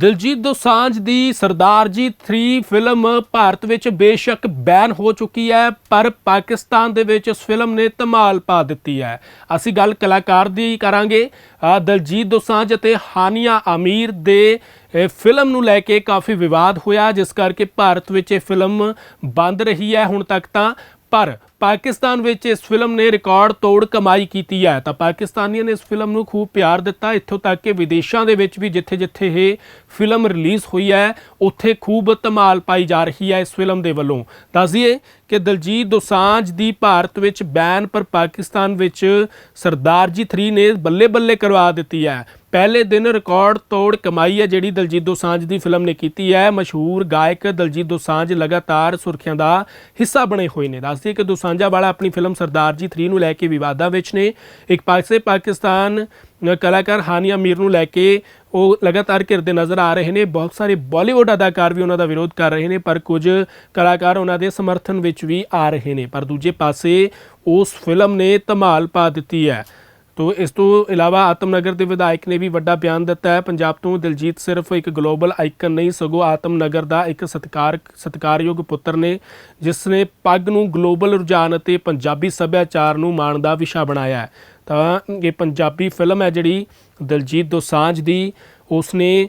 ਦਿਲਜੀਤ ਦੋਸਾਂਝ ਦੀ Sardar ji 3 film Bharat ਵਿੱਚ ਬੇਸ਼ੱਕ ban ਹੋ ਚੁੱਕੀ ਹੈ, ਪਰ ਪਾਕਿਸਤਾਨ ਦੇ ਵਿੱਚ ਇਸ ਫਿਲਮ ਨੇ ਧਮਾਲ ਪਾ ਦਿੱਤੀ ਹੈ। ਅਸੀਂ ਗੱਲ ਕਲਾਕਾਰ ਦੀ ਕਰਾਂਗੇ। ਦਿਲਜੀਤ ਦੋਸਾਂਝ ਅਤੇ ਹਾਨੀਆ ਅਮੀਰ ਦੇ ਫਿਲਮ ਨੂੰ ਲੈ ਕੇ ਕਾਫੀ ਵਿਵਾਦ ਹੋਇਆ, ਜਿਸ ਕਰਕੇ ਭਾਰਤ ਵਿੱਚ ਇਹ ਫਿਲਮ ਬੰਦ ਰਹੀ ਹੈ। ਹੁਣ ਤੱਕ ਤਾਂ ਪਰ ਪਾਕਿਸਤਾਨ ਵਿੱਚ ਇਸ ਫਿਲਮ ਨੇ ਰਿਕਾਰਡ ਤੋੜ ਕਮਾਈ ਕੀਤੀ ਹੈ। ਤਾਂ ਪਾਕਿਸਤਾਨੀਆਂ ਨੇ ਇਸ ਫਿਲਮ ਨੂੰ ਖੂਬ ਪਿਆਰ ਦਿੱਤਾ। ਇੱਥੋਂ ਤੱਕ ਕਿ ਵਿਦੇਸ਼ਾਂ ਦੇ ਵਿੱਚ ਵੀ ਜਿੱਥੇ-ਜਿੱਥੇ ਇਹ ਫਿਲਮ ਰਿਲੀਜ਼ ਹੋਈ ਹੈ, ਉੱਥੇ ਖੂਬ ਧਮਾਲ ਪਾਈ ਜਾ ਰਹੀ ਹੈ ਇਸ ਫਿਲਮ ਦੇ ਵੱਲੋਂ। ਦੱਸ ਕਿ ਦਲਜੀਤ ਦੋਸਾਂਝ ਦੀ ਭਾਰਤ ਵਿੱਚ ਬੈਨ ਪਰ ਪਾਕਿਸਤਾਨ ਵਿੱਚ ਸਰਦਾਰ ਜੀ 3 ਨੇ ਬੱਲੇ-ਬੱਲੇ ਕਰਵਾ ਦਿੱਤੀ ਹੈ। ਪਹਿਲੇ ਦਿਨ ਰਿਕਾਰਡ ਤੋੜ ਕਮਾਈ ਹੈ, ਜਿਹੜੀ ਦਲਜੀਤ ਦੋਸਾਂਝ ਦੀ ਫਿਲਮ ਨੇ ਕੀਤੀ ਹੈ। ਮਸ਼ਹੂਰ ਗਾਇਕ ਦਲਜੀਤ ਦੋਸਾਂਝ ਲਗਾਤਾਰ ਸੁਰਖੀਆਂ ਦਾ ਹਿੱਸਾ ਬਣੇ ਹੋਏ ਨੇ। ਦੱਸਦੇ ਕਿ ਦੋਸਾਂਝਾ ਵਾਲਾ ਆਪਣੀ ਫਿਲਮ ਸਰਦਾਰ ਜੀ 3 ਨੂੰ ਲੈ ਕੇ ਵਿਵਾਦਾਂ ਵਿੱਚ ਨੇ। ਇੱਕ ਪਾਸੇ ਪਾਕਿਸਤਾਨ ਕਲਾਕਾਰ ਹਾਨੀਆ ਮੀਰ ਨੂੰ ਲੈ ਕੇ ਉਹ ਲਗਾਤਾਰ ਘਿਰਦੇ ਨਜ਼ਰ ਆ ਰਹੇ ਨੇ। ਬਹੁਤ ਸਾਰੇ ਬਾਲੀਵੁੱਡ ਅਦਾਕਾਰ ਵੀ ਉਹਨਾਂ ਦਾ ਵਿਰੋਧ ਕਰ ਰਹੇ ਨੇ, ਪਰ ਕੁਝ ਕਲਾਕਾਰ ਉਹਨਾਂ ਦੇ ਸਮਰਥਨ ਵਿੱਚ ਵੀ ਆ ਰਹੇ ਨੇ। ਪਰ ਦੂਜੇ ਪਾਸੇ ਉਸ ਫਿਲਮ ਨੇ ਧਮਾਲ ਪਾ ਦਿੱਤੀ ਹੈ। ਤੋ ਇਸ ਤੋਂ ਇਲਾਵਾ ਆਤਮਨਗਰ ਦੇ ਵਿਧਾਇਕ ਨੇ ਵੀ ਵੱਡਾ ਬਿਆਨ ਦਿੱਤਾ ਹੈ। ਪੰਜਾਬ ਤੋਂ ਦਿਲਜੀਤ ਸਿਰਫ ਇੱਕ ਗਲੋਬਲ ਆਈਕਨ ਨਹੀਂ, ਸਗੋਂ ਆਤਮਨਗਰ ਦਾ ਇੱਕ ਸਤਕਾਰ ਸਤਕਾਰਯੋਗ ਪੁੱਤਰ ਨੇ, ਜਿਸ ਨੇ ਪੱਗ ਨੂੰ ਗਲੋਬਲ ਰੁਝਾਨ ਅਤੇ ਪੰਜਾਬੀ ਸੱਭਿਆਚਾਰ ਨੂੰ ਮਾਣ ਦਾ ਵਿਸ਼ਾ ਬਣਾਇਆ ਹੈ। ਤਾਂ ਇਹ ਪੰਜਾਬੀ ਫਿਲਮ ਹੈ ਜਿਹੜੀ ਦਿਲਜੀਤ ਦੋਸਾਂਝ ਦੀ ਉਸਨੇ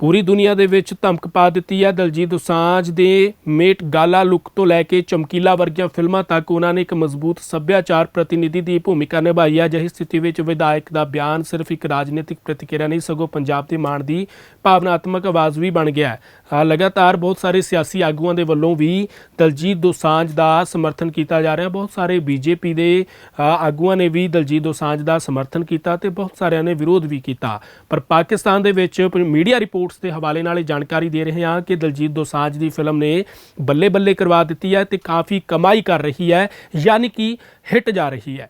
ਪੂਰੀ ਦੁਨੀਆ ਦੇ ਵਿੱਚ ਧਮਕ ਪਾ ਦਿੱਤੀ ਹੈ। ਦਲਜੀਤ ਦੋਸਾਂਝ ਦੇ ਮੇਟ ਗਾਲਾ ਲੁੱਕ ਤੋਂ ਲੈ ਕੇ ਚਮਕੀਲਾ ਵਰਗੀਆਂ ਫਿਲਮਾਂ ਤੱਕ ਉਹਨਾਂ ਨੇ ਇੱਕ ਮਜ਼ਬੂਤ ਸੱਭਿਆਚਾਰ ਪ੍ਰਤੀਨਿਧੀ ਦੀ ਭੂਮਿਕਾ ਨਿਭਾਈ ਹੈ। ਅਜਿਹੀ ਸਥਿਤੀ ਵਿੱਚ ਵਿਧਾਇਕ ਦਾ ਬਿਆਨ ਸਿਰਫ ਇੱਕ ਰਾਜਨੀਤਿਕ ਪ੍ਰਤੀਕਿਰਿਆ ਨਹੀਂ, ਸਗੋਂ ਪੰਜਾਬ ਦੇ ਮਾਣ ਦੀ ਭਾਵਨਾਤਮਕ ਆਵਾਜ਼ ਵੀ ਬਣ ਗਿਆ ਹੈ। ਲਗਾਤਾਰ ਬਹੁਤ ਸਾਰੇ ਸਿਆਸੀ ਆਗੂਆਂ ਦੇ ਵੱਲੋਂ ਵੀ ਦਲਜੀਤ ਦੋਸਾਂਝ ਦਾ ਸਮਰਥਨ ਕੀਤਾ ਜਾ ਰਿਹਾ ਬਹੁਤ ਸਾਰੇ ਬੀਜੇਪੀ ਦੇ ਆਗੂਆਂ ਨੇ ਵੀ ਦਲਜੀਤ ਦੋਸਾਂਝ ਦਾ ਸਮਰਥਨ ਕੀਤਾ ਤੇ ਬਹੁਤ ਸਾਰਿਆਂ ਨੇ ਵਿਰੋਧ ਵੀ ਕੀਤਾ। ਪਰ ਪਾਕਿਸਤਾਨ ਦੇ ਵਿੱਚ ਮੀਡੀਆ ਰਿਪੋਰਟ ਰਿਪੋਰਟਸ ਦੇ ਹਵਾਲੇ ਨਾਲ ਇਹ ਜਾਣਕਾਰੀ ਦੇ ਰਹੇ ਹਾਂ ਕਿ ਦਲਜੀਤ ਦੋਸਾਂਝ ਦੀ ਫਿਲਮ ਨੇ ਬੱਲੇ ਬੱਲੇ ਕਰਵਾ ਦਿੱਤੀ ਹੈ ਤੇ ਕਾਫੀ ਕਮਾਈ ਕਰ ਰਹੀ ਹੈ, ਯਾਨੀ ਕਿ ਹਿੱਟ ਜਾ ਰਹੀ ਹੈ।